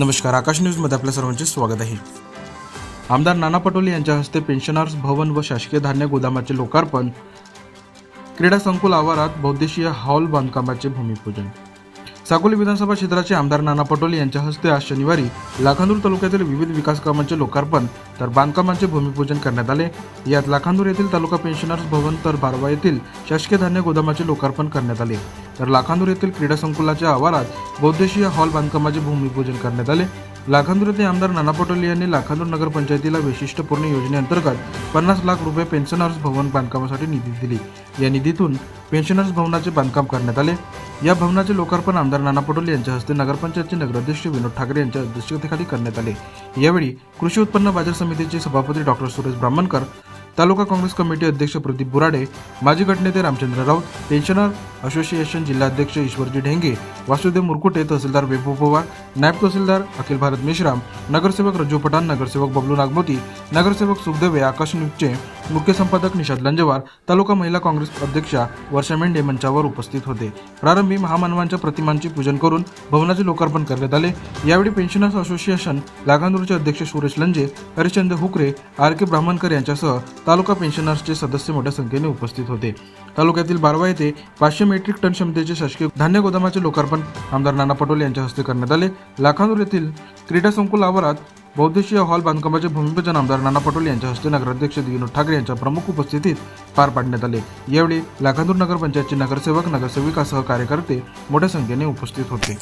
नमस्कार आकाश न्यूजमध्ये आपल्या सर्वांचे स्वागत आहे. आमदार नाना पटोले यांच्या हस्ते पेन्शनर्स भवन व शासकीय धान्य गोदामाचे लोकार्पण क्रीडा संकुल आवारात बौद्देशीय हॉल बांधकामाचे भूमिपूजन साकोली विधानसभा क्षेत्राचे आमदार नाना पटोले यांच्या हस्ते आज शनिवारी लाखांदूर तालुक्यातील विविध विकास कामांचे लोकार्पण तर बांधकामांचे भूमिपूजन करण्यात आले. यात लाखांदूर येथील तालुका पेन्शनर्स भवन तर बारवा येथील शासकीय धान्य गोदामाचे लोकार्पण करण्यात आले. तर लाखांदूर येथील क्रीडा संकुलाच्या आवारात बौद्देशीय हॉल बांधकामाचे भूमिपूजन करण्यात आले. लाखांदूर येथे आमदार नाना पटोले यांनी लाखांदूर नगरपंचायतीला वैशिष्ट्यपूर्ण योजनेअंतर्गत पन्नास लाख रुपये पेन्शनर्स भवन बांधकामासाठी निधी दिली. या निधीतून पेन्शनर्स भवनाचे बांधकाम करण्यात आले. या भवनाचे लोकार्पण आमदार नाना पटोले यांच्या हस्ते नगरपंचायतचे नगराध्यक्ष विनोद ठाकरे यांच्या अध्यक्षतेखाली करण्यात आले. यावेळी कृषी उत्पन्न बाजार समितीचे सभापती डॉक्टर सुरेश ब्राह्मणकर तालुका काँग्रेस कमिटी अध्यक्ष प्रदीप बुराडे माजी गटनेते रामचंद्र राऊत पेन्शनर असोसिएशन जिल्हाध्यक्ष ईश्वरजी ढेंगे वासुदेव मुरकुटे तहसीलदार वैभव पवार नायब तहसीलदार अखिल भारत मेश्राम नगरसेवक रज्जू पठाण नगरसेवक बबलू नागमोती नगरसेवक सुखदेवे आकाश न्यूजचे मुख्य संपादक निषाद लंजवार तालुका महिला काँग्रेस अध्यक्षा वर्षा मेंढे मंचावर उपस्थित होते. प्रारंभी महामानवांच्या प्रतिमांचे पूजन करून भवनाचे लोकार्पण करण्यात आले. यावेळी पेन्शनर्स असोसिएशन लागांदूरचे अध्यक्ष सुरेश लंजे हरिश्चंद्र हुकरे आर के ब्राह्मणकर यांच्यासह तालुका पेन्शनर्सचे सदस्य मोठ्या संख्येने उपस्थित होते. तालुक्यातील बारवा येथे पाचशे मेट्रिक टन क्षमतेचे शासकीय धान्य गोदामाचे लोकार्पण आमदार नाना पटोले यांच्या हस्ते करण्यात आले. लाखांदूर येथील क्रीडा संकुल आवारात बौद्देशीय हॉल बांधकामाचे भूमिपूजन आमदार नाना पटोले यांच्या हस्ते नगराध्यक्ष विनोद ठाकरे यांच्या प्रमुख उपस्थितीत पार पाडण्यात आले. यावेळी लाखांदूर नगरपंचायतचे नगरसेवक नगरसेविकासह कार्यकर्ते मोठ्या संख्येने उपस्थित होते.